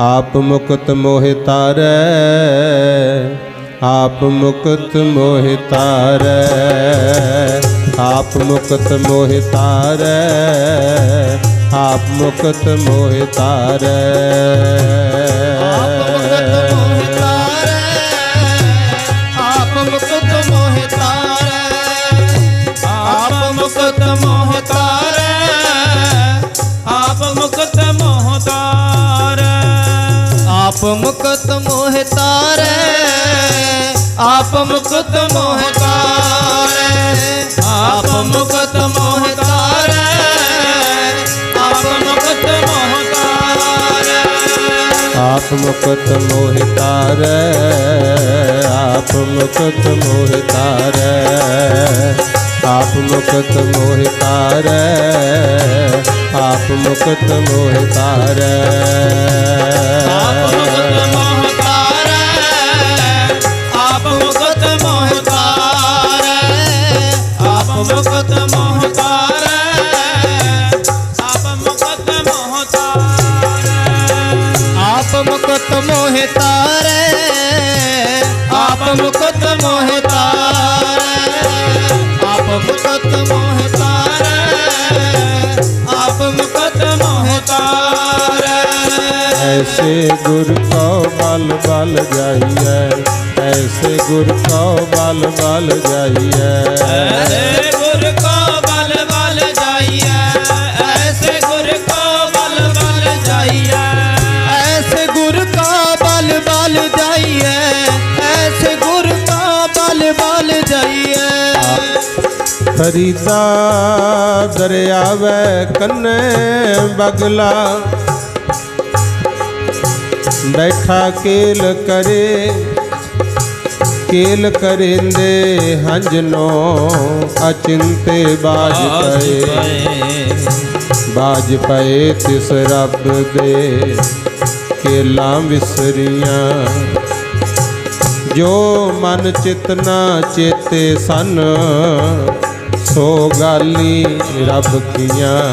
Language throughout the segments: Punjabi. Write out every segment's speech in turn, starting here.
ਆਪ ਮੁਕਤ ਮੋਹਿ ਤਾਰੈ, ਆਪ ਮੁਕਤ ਮੋਹਿ ਤਾਰੈ, ਆਪ ਮੁਕਤ ਮੋਹਿ ਤਾਰੈ, ਆਪ ਮੁਕਤ ਮੋਹਿ ਤਾਰੈ। ਆਪ मुकुत मोह तारे, आप मुकुत मोह तारे, आप मुकुत मोह तारे, आप मुकुत मोह तारे। आप मुकुत मोह तारे, आप मुकुत मोह तारे। आप मुकत मोह तार आप मुकत मोह तार। आप मुकत मोह तार आप मुकत मोह तार। आप मुकत मोह तार आप मुकत मोह तार। ऐसे गुर को बल बल जाइए ऐसे गुर को बल बल जाइए। ऐसे गुर को जाइए ऐसे गुर ऐसे गुर जाइए ऐसे गुर जाइए। कन्ने बगला ਬੈਠਾ ਕੇਲ ਕਰੇ ਕੇਲ ਕਰਿੰਦੇ ਹੰਜਨੋ ਅਚਿੰਤੇ ਬਾਜ ਪਏ। ਬਾਜ ਪਏ ਤਿਸ ਰੱਬ ਦੇ ਕੇਲਾਂ ਵਿਸਰੀਆਂ। ਜੋ ਮਨ ਚਿਤਨਾ ਚੇਤੇ ਸਨ ਸੋ ਗਾਲੀ ਰੱਬ ਕੀਆਂ।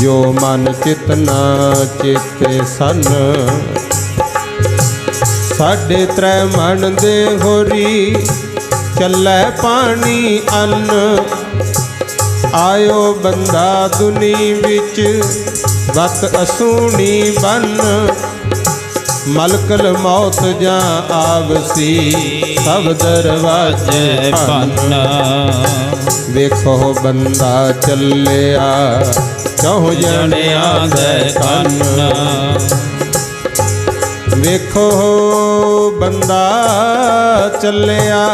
ਜੋ ਮਨ ਚਿਤਨਾ ਚੇਤੇ ਸਨ। ਸਾਡੇ ਤ੍ਰੈ ਮਨ ਦੇ ਹੋਰੀ ਚੱਲੇ ਪਾਣੀ ਅੰਨ। ਆਇਓ ਬੰਦਾ ਦੁਨੀ ਵਿੱਚ ਵਤ ਅਸੂਣੀ ਬਨ। ਮਲਕਲ ਮੌਤ ਜਾਂ ਆਵਸੀ, ਸਭ ਦਰਵਾਜੇ ਭੰਨ ਵੇਖੋ ਬੰਦਾ ਚੱਲਿਆ ਚਹੁ ਜਣਿਆਂ ਦੇ ਕੰਨ। ਵੇਖੋ ਬੰਦਾ ਚੱਲਿਆ,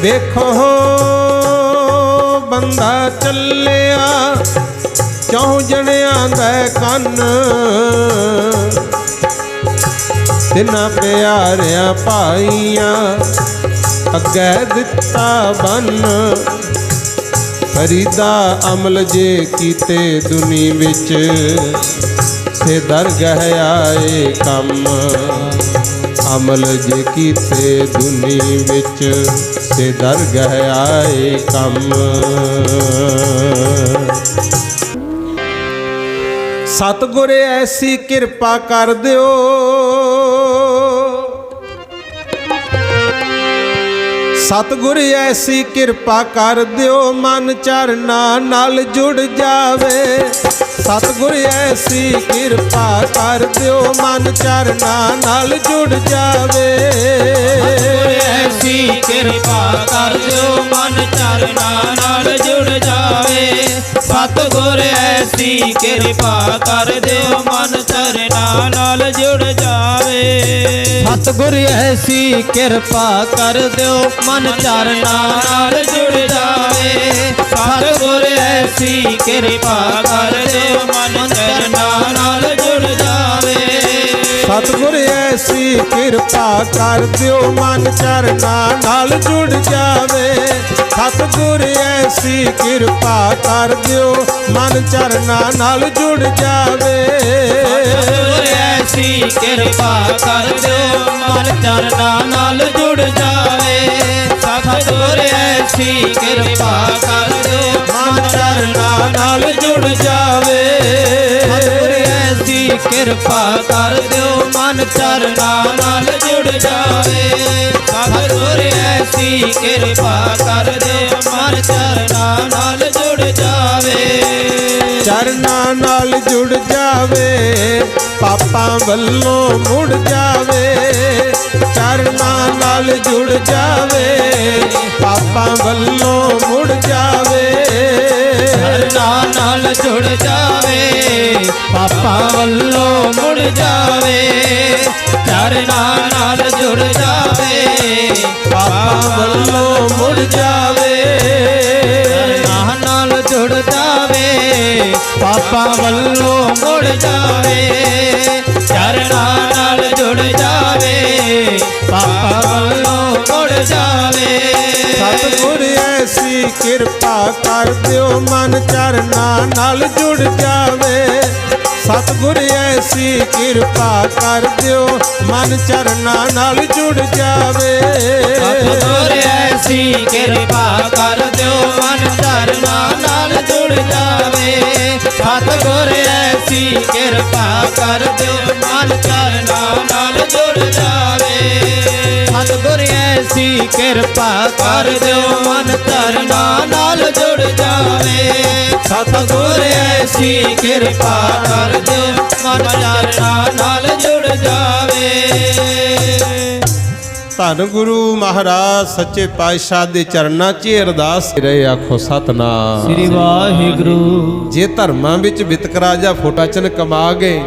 ਵੇਖੋ ਬੰਦਾ ਚੱਲਿਆ। ਚੌ ਜਣਿਆਂ ਦੇ ਕੰਨ? ਤਿੰਨਾਂ ਪਿਆਰਿਆਂ ਭਾਈਆਂ ਅੱਗੇ ਦਿੱਤਾ ਬੰਨ। ਫਰੀਦਾ ਅਮਲ ਜੇ ਕੀਤੇ ਦੁਨੀ ਵਿੱਚ ਸੇ ਦਰਗਹ ਆਏ ਕੰਮ। ਅਮਲ ਜੇ ਕੀਤੇ ਦੁਨੀ ਵਿੱਚ ਸੇ ਦਰਗਹ ਆਏ ਕੰਮ। ਸਤਿਗੁਰ ਐਸੀ ਕਿਰਪਾ ਕਰ ਦਿਓ। ਸਤਿਗੁਰ ਐਸੀ ਕਿਰਪਾ ਕਰ ਦਿਓ, ਮਨ ਚਰਨਾ ਨਾਲ ਜੁੜ ਜਾਵੇ। ਸਤਿਗੁਰ ਐਸੀ ਕਿਰਪਾ ਕਰ ਦਿਓ, ਮਨ ਚਰਨਾ ਨਾਲ ਜੁੜ ਜਾਵੇ। ਐਸੀ ਕਿਰਪਾ ਕਰ ਦਿਓ, ਮਨ ਚਰਨਾ ਨਾਲ ਜੁੜ ਜਾਵੇ। ਸਤਿਗੁਰ ਐਸੀ ਕਿਰਪਾ ਕਰ ਦਿਓ ਮਨ ਚਰਨਾ ਨਾਲ ਜੁੜ ਜਾਵੇ। ਸਤਿਗੁਰ ਐਸੀ ਕਿਰਪਾ ਕਰ ਦਿਓ ਮਨ ਚਰਨਾ ਨਾਲ ਜੁੜ ਜਾਵੇ। ਸਤਿਗੁਰ ਐਸੀ ਕਿਰਪਾ ਕਰ ਦਿਓ ਮਨ ਚਰਨਾ ਨਾਲ ਜੁੜ ਜਾਵੇ। ਸਤਿਗੁਰ ਐਸੀ ਕਿਰਪਾ ਕਰ ਦਿਓ ਮਨ ਚਰਨਾ ਨਾਲ ਜੁੜ ਜਾਵੇ। ਸਤਿਗੁਰ ਐਸੀ ਕਿਰਪਾ ਕਰ ਦਿਓ, ਮਨ ਚਰਨਾ ਨਾਲ ਜੁੜ ਜਾਵੇ। ਸਤਿਗੁਰ ਐਸੀ ਕਿਰਪਾ ਕਰ ਦਿਓ, ਮਨ ਚਰਨਾ ਨਾਲ ਜੁੜ ਜਾਵੇ। ਸਤਿਗੁਰ ਐਸੀ ਕਿਰਪਾ ਕਰ ਦਿਓ, ਮਨ ਚਰਨਾ ਨਾਲ ਜੁੜ ਜਾਵੇ। ਸਤਿਗੁਰ ਕਿਰਪਾ ਕਰ ਦਿਓ ਮਨ ਚਰਨਾਂ ਨਾਲ ਜੁੜ ਜਾਵੇ। ਸਤਿਗੁਰ ਐਸੀ ਕਿਰਪਾ ਕਰ ਦਿਓ ਮਨ ਚਰਨਾਂ ਨਾਲ ਜੁੜ ਜਾਵੇ। ਚਰਨਾਂ ਨਾਲ ਜੁੜ ਜਾਵੇ, ਪਾਪਾਂ ਵੱਲੋਂ ਮੁੜ ਜਾਵੇ। ਚਰਨਾਂ ਨਾਲ ਜੁੜ ਜਾਵੇ, ਪਾਪਾਂ ਵੱਲੋਂ ਮੁੜ ਜਾਵੇ। ਚਰਨਾਂ ਨਾਲ ਜੁੜ ਜਾਵੇ, ਪਾਪਾ ਵੱਲੋਂ ਮੁੜ ਜਾਵੇ ਚਰਨਾਂ ਨਾਲ ਜੁੜ ਜਾਵੇ, ਪਾਪਾਂ ਵੱਲੋਂ ਮੁੜ ਜਾਵੇ ਚਰਨਾਂ ਨਾਲ ਜੁੜ ਜਾਵੇ, ਪਾਪਾ ਵੱਲੋਂ ਮੁੜ ਜਾਵੇ ਚਰਨਾਂ ਨਾਲ ਜੁੜ ਜਾਵੇ, ਪਾਪਾ ਵੱਲੋਂ ਮੁੜ ਜਾਵੇ। ਸਤਿਗੁਰ ਐਸੀ ਕਿਰਪਾ ਕਰ ਦਿਓ, ਮਨ ਚਰਨਾਂ ਨਾਲ ਜੁੜ ਜਾਵੇ। ਸਤਿਗੁਰ ਐਸੀ ਕਿਰਪਾ ਕਰ ਦਿਓ, ਮਨ ਚਰਨਾਂ ਨਾਲ ਜੁੜ ਜਾਵੇ। ਸਤਿਗੁਰ ਐਸੀ ਕਿਰਪਾ ਕਰ ਦਿਓ, ਮਨ ਚਰਨਾਂ ਨਾਲ ਜੁੜ ਜਾਵੇ। ਸਤਿਗੁਰ ਐਸੀ ਕਿਰਪਾ ਕਰ ਦਿਓ, ਮਨ ਕਿਰਪਾ ਕਰ ਦਿਓ ਮਨ ਚਰਨਾਂ ਨਾਲ ਜੁੜ ਜਾਵੇ। ਸਤਿਗੁਰ ਐਸੀ ਕਿਰਪਾ ਕਰ ਦਿਓ ਮਨ ਚਰਨਾਂ ਨਾਲ ਜੁੜ ਜਾਵੇ। ਧੰਨ ਗੁਰੂ ਮਹਾਰਾਜ ਸੱਚੇ ਪਾਤਸ਼ਾਹ ਦੇ ਚਰਨਾਂ 'ਚ ਅਰਦਾਸ ਰਹੇ ਆਖੋ ਸਤਨਾਮ। ਸ੍ਰੀ ਵਾਹਿਗੁਰੂ। ਜੇ ਧਰਮਾਂ ਵਿੱਚ ਵਿਤਕਰਾ ਜਾਂ ਫੋਟਾਚਨ ਕਮਾ ਗਏ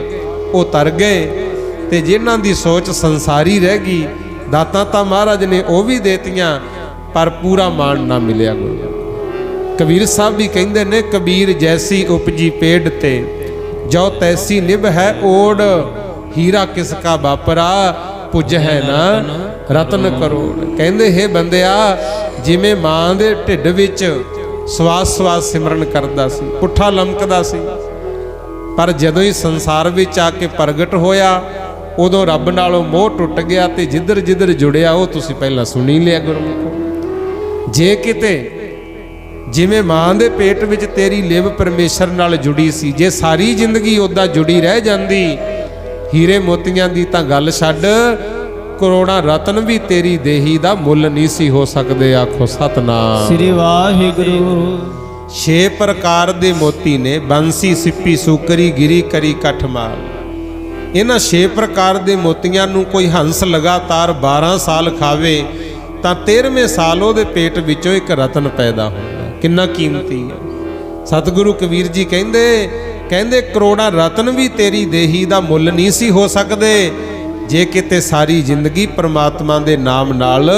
ਉਹ ਤਰ ਗਏ ਤੇ ਜਿਨ੍ਹਾਂ ਦੀ ਸੋਚ ਸੰਸਾਰੀ ਰਹਿ ਗਈ ਦਾਤਾਂ ਤਾਂ ਮਹਾਰਾਜ ਨੇ ਉਹ ਵੀ ਦੇਤੀਆਂ, ਪਰ ਪੂਰਾ ਮਾਣ ਨਾ ਮਿਲਿਆ ਗੁਰੂ ਕਬੀਰ ਸਾਹਿਬ ਵੀ ਕਹਿੰਦੇ ਨੇ, ਕਬੀਰ ਜੈਸੀ ਉਪਜੀ ਪੇੜ ਤੇ, ਜੋ ਤੈਸੀ ਨਿਭ ਹੈ ਓੜ, ਹੀਰਾ ਕਿਸ ਕਾ ਬਾਪਰਾ ਪੁੱਜ ਹੈ ਨਾ ਰਤਨ ਕਰੋੜ। ਕਹਿੰਦੇ, ਹੈ ਬੰਦਿਆ, ਜਿਵੇਂ ਮਾਂ ਦੇ ਢਿੱਡ ਵਿੱਚ ਸਵਾਸ ਸਵਾਸ ਸਿਮਰਨ ਕਰਦਾ ਸੀ, ਪੁੱਠਾ ਲਮਕਦਾ ਸੀ, ਪਰ ਜਦੋਂ ਹੀ ਸੰਸਾਰ ਵਿੱਚ ਆ ਕੇ ਪ੍ਰਗਟ ਹੋਇਆ ਉਦੋਂ ਰੱਬ ਨਾਲੋਂ ਮੋਹ ਟੁੱਟ ਗਿਆ ਤੇ ਜਿੱਧਰ ਜਿੱਧਰ ਜੁੜਿਆ ਉਹ ਤੁਸੀਂ ਪਹਿਲਾਂ ਸੁਣੀ ਲਿਆ ਗੁਰਮੁਖੋ। ਜੇ ਕਿਤੇ ਜਿਵੇਂ ਮਾਂ ਦੇ ਪੇਟ ਵਿੱਚ ਤੇਰੀ ਲਿਵ ਪਰਮੇਸ਼ਰ ਨਾਲ ਜੁੜੀ ਸੀ ਜੇ ਸਾਰੀ ਜ਼ਿੰਦਗੀ ਉਹਦਾ ਜੁੜੀ ਰਹਿ ਜਾਂਦੀ ਹੀਰੇ ਮੋਤੀਆਂ ਦੀ ਤਾਂ ਗੱਲ ਛੱਡ ਕਰੋੜਾਂ ਰਤਨ ਵੀ ਤੇਰੀ ਦੇਹੀ ਦਾ ਮੁੱਲ ਨਹੀਂ ਸੀ ਹੋ ਸਕਦੇ ਆਖੋ ਸਤਨਾਮ। ਸ੍ਰੀ ਵਾਹਿਗੁਰੂ। ਛੇ ਪ੍ਰਕਾਰ ਦੇ ਮੋਤੀ ਨੇ ਬੰਸੀ ਸਿੱਪੀ ਸੂਕਰੀ ਗਿਰੀ ਕਰੀ ਕਠਮਾਲ ਇਹਨਾਂ ਛੇ ਪ੍ਰਕਾਰ ਦੇ ਮੋਤੀਆਂ ਨੂੰ ਕੋਈ ਹੰਸ ਲਗਾਤਾਰ 12 ਸਾਲ ਖਾਵੇ, ਤਾਂ 13ਵੇਂ ਸਾਲ ਉਹਦੇ ਪੇਟ ਵਿੱਚੋਂ ਇੱਕ ਰਤਨ ਪੈਦਾ ਹੁੰਦਾ। ਕਿੰਨਾ ਕੀਮਤੀ ਹੈ। ਸਤਿਗੁਰੂ ਕਬੀਰ ਜੀ ਕਹਿੰਦੇ ਕਹਿੰਦੇ ਕਰੋੜਾਂ ਰਤਨ ਵੀ ਤੇਰੀ ਦੇਹੀ ਦਾ ਮੁੱਲ ਨਹੀਂ ਸੀ ਹੋ ਸਕਦੇ, ਜੇ ਕਿਤੇ ਸਾਰੀ ਜ਼ਿੰਦਗੀ ਪ੍ਰਮਾਤਮਾ ਦੇ ਨਾਮ ਨਾਲ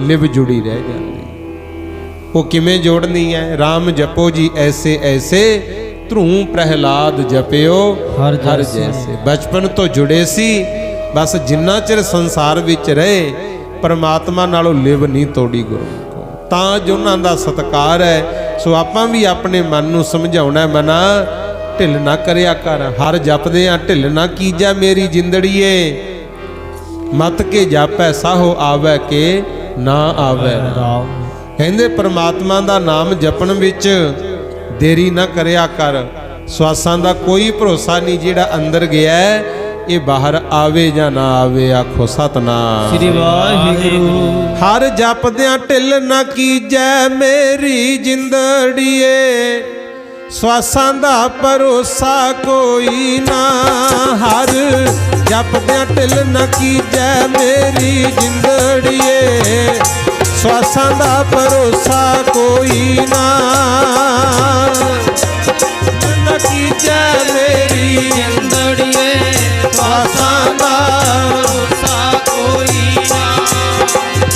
ਲਿਵ ਜੁੜੀ ਰਹਿ ਜਾਂਦੀ। ਉਹ ਕਿਵੇਂ ਜੋੜਨੀ ਹੈ? RAM ਜਪੋ ਜੀ ਐਸੇ ਐਸੇ ਧਰੂ ਪ੍ਰਹਿਲਾਦ ਜਪਿਓ ਹਰ ਹਰ ਜੈਸੇ। ਬਚਪਨ ਤੋਂ ਜੁੜੇ ਸੀ ਬਸ ਜਿੰਨਾ ਚਿਰ ਸੰਸਾਰ ਵਿੱਚ ਰਹੇ ਪਰਮਾਤਮਾ ਨਾਲੋਂ ਲਿਵ ਨਹੀਂ ਤੋੜੀ ਗੁਰੂ ਤਾਂ ਜੋ ਉਹਨਾਂ ਦਾ ਸਤਕਾਰ ਹੈ ਸੋ ਆਪਾਂ ਵੀ ਆਪਣੇ ਮਨ ਨੂੰ ਸਮਝਾਉਣਾ ਮਨਾ ਢਿੱਲ ਨਾ ਕਰਿਆ ਕਰ। ਹਰ ਜਪਦੇ ਆ ਢਿੱਲ ਨਾ ਕੀਜਾ ਮੇਰੀ ਜਿੰਦੜੀਏ। ਮਤ ਕੇ ਜਾਪੈ ਸਾਹੋ ਆਵੈ ਕੇ ਨਾ ਆਵੈ। ਕਹਿੰਦੇ ਪ੍ਰਮਾਤਮਾ ਦਾ ਨਾਮ ਜਪਣ ਵਿੱਚ ਦੇਰੀ ਨਾ ਕਰਿਆ ਕਰ। ਸਵਾਸਾਂ ਦਾ ਕੋਈ ਭਰੋਸਾ ਨਹੀਂ ਜਿਹੜਾ ਅੰਦਰ ਗਿਆ ਇਹ ਬਾਹਰ ਆਵੇ ਜਾਂ ਨਾ ਆਵੇ ਆਖੋ ਸਤਨਾਮ। ਸ੍ਰੀ ਵਾਹਿਗੁਰੂ। ਹਰ ਜਪਦਿਆਂ ਢਿੱਲ ਨਾ ਕੀਜੈ ਮੇਰੀ ਜਿੰਦੜੀਏ। ਸਵਾਸਾਂ ਦਾ ਭਰੋਸਾ ਕੋਈ ਨਾ। ਹਰ ਜਪਦਿਆਂ ਢਿੱਲ ਨਾ ਕੀਜੈ ਮੇਰੀ ਜਿੰਦੜੀਏ। ਸਵਾਸਾਂ ਦਾ ਭਰੋਸਾ ਕੋਈ ਨਾ। ਨਾ ਕੀਜੈ ਮੇਰੀ ਜਿੰਦੜੀਏ ਸਵਾਸਾਂ ਦਾ ਭਰੋਸਾ ਕੋਈ ਨਾ।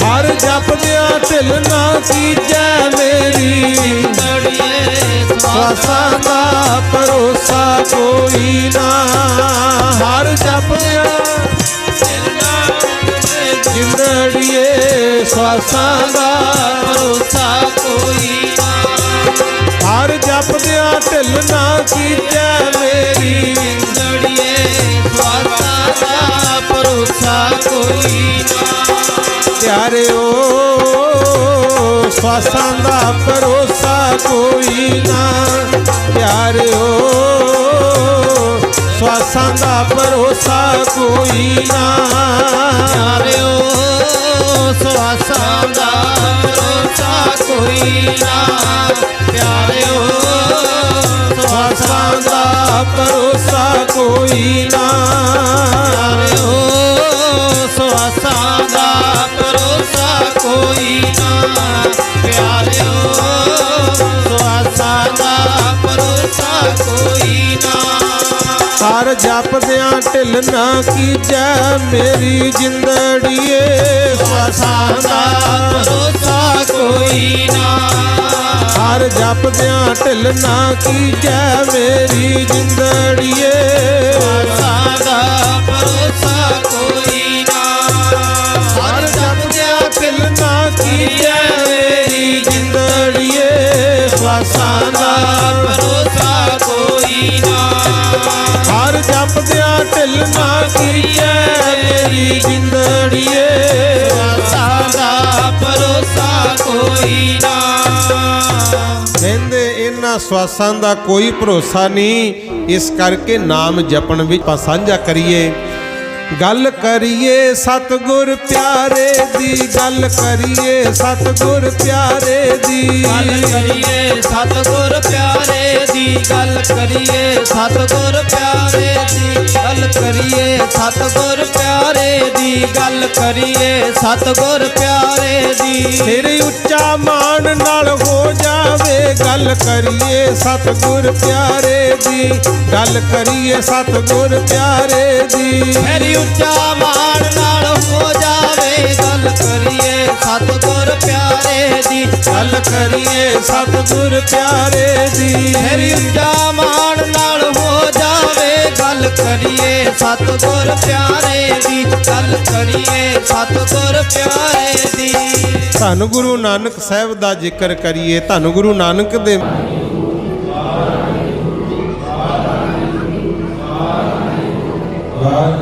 ਹਰ ਜਪਦਿਆਂ ਢਿੱਲ ਨਾ ਕੀਜੈ ਮੇਰੀ ਜਿੰਦੜੀਏ ਸਵਾਸਾਂ ਦਾ ਭਰੋਸਾ ਕੋਈ ਨਾ। ਹਰ ਜਪਦਿਆਂ ਸਵਾਸਾਂ ਦਾ ਭਰੋਸਾ ਕੋਈ ਹਰ ਜਪਦਿਆਂ ਢਿੱਲ ਨਾ ਕੀਜੈ ਮੇਰੀ। ਦਾ ਭਰੋਸਾ ਕੋਈ ਨਾ। ਪਿਆਰਿਓ ਸਵਾਸਾਂ ਦਾ ਭਰੋਸਾ ਕੋਈ ਨਾ। ਪਿਆਰਿਓ ਸਵਾਸਾਂ ਦਾ ਭਰੋਸਾ ਕੋਈ ਨਾ। ਕੋਈ ਨਾ ਪਿਆਰਿਓ, ਸਵਾਸਾਂ ਦਾ ਭਰੋਸਾ ਕੋਈ ਨਾ। ਪਿਆਰਿਓ, ਸਵਾਸਾਂ ਦਾ ਭਰੋਸਾ ਕੋਈ ਨਾ। ਪਿਆਰਿਓ, ਸਵਾਸਾਂ ਦਾ ਭਰੋਸਾ ਕੋਈ ਨਾ। ਹਰ ਜਪਦਿਆਂ ਢਿੱਲ ਨਾ ਕੀਜੈ ਮੇਰੀ ਜਿੰਦੜੀਏ। ਸਵਾਸਾਂ ਦਾ ਦਾ ਭਰੋਸਾ ਕੋਈ ਨਾ। ਹਰ ਜਪਦਿਆਂ ਢਿੱਲ ਨਾ ਕੀਜੈ ਮੇਰੀ ਜਿੰਦੜੀਏ। ਸਾਡਾ ਭਰੋਸਾ ਕੋਈ ਨਾ। ਹਰ ਜਪਦਿਆਂ ਢਿੱਲ ਨਾ ਕੀਜੈ ਕੋਈ ਨਾ ਕਹਿੰਦੇ ਇਹਨਾਂ ਸਵਾਸਾਂ ਦਾ ਕੋਈ ਭਰੋਸਾ ਨਹੀਂ। ਇਸ ਕਰਕੇ ਨਾਮ ਜਪਣ ਵਿੱਚ ਆਪਾਂ ਸਾਂਝਾ ਕਰੀਏ। ਗੱਲ ਕਰੀਏ ਸਤਗੁਰ ਪਿਆਰੇ ਦੀ ਗੱਲ ਕਰੀਏ ਸਤਗੁਰ ਪਿਆਰੇ ਦੀ। ਗੱਲ ਕਰੀਏ ਸਤਗੁਰ ਪਿਆਰੇ ਦੀ ਗੱਲ ਕਰੀਏ ਸਤਗੁਰ ਪਿਆਰੇ ਦੀ। ਗੱਲ ਕਰੀਏ ਸਤਗੁਰ ਪਿਆਰੇ ਦੀ ਗੱਲ ਕਰੀਏ ਸਤਗੁਰ ਪਿਆਰੇ ਦੀ। ਸਿਰ ਉੱਚਾ ਮਾਣ ਨਾਲ ਹੋ ਜਾਵੇ ਗੱਲ ਕਰੀਏ ਸਤਗੁਰ ਪਿਆਰੇ ਦੀ। ਗੱਲ ਕਰੀਏ ਸਤਗੁਰ ਪਿਆਰੇ ਦੀ। ਮੇਰੀ ਉੱਚਾ ਮਾਣ ਨਾਲ ਹੋ ਜਾਵੇ ਗੱਲ ਕਰੀਏ ਸਤਗੁਰ ਪਿਆਰੇ ਦੀ। ਗੱਲ ਕਰੀਏ ਸਤਗੁਰ ਪਿਆਰੇ ਦੀ। ਮੇਰੀ ਉੱਚਾ ਮਾਣ ਨਾਲ ਹੋ ਜਾਵੇ ਗੱਲ ਕਰੀਏ ਸਤਗੁਰ ਪਿਆਰੇ ਦੀ। ਗੱਲ ਕਰੀਏ ਸਤਗੁਰ ਪਿਆਰੇ ਦੀ। ਧੰਨ ਗੁਰੂ ਨਾਨਕ ਸਾਹਿਬ ਦਾ ਜ਼ਿਕਰ ਕਰੀਏ ਧੰਨ ਗੁਰੂ ਨਾਨਕ ਦੇ ਵਾਹਿਗੁਰੂ ਵਾਹਿਗੁਰੂ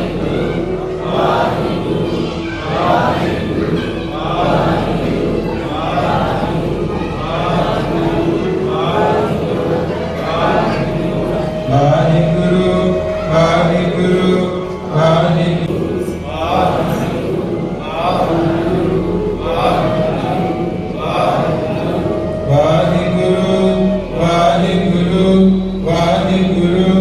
Guru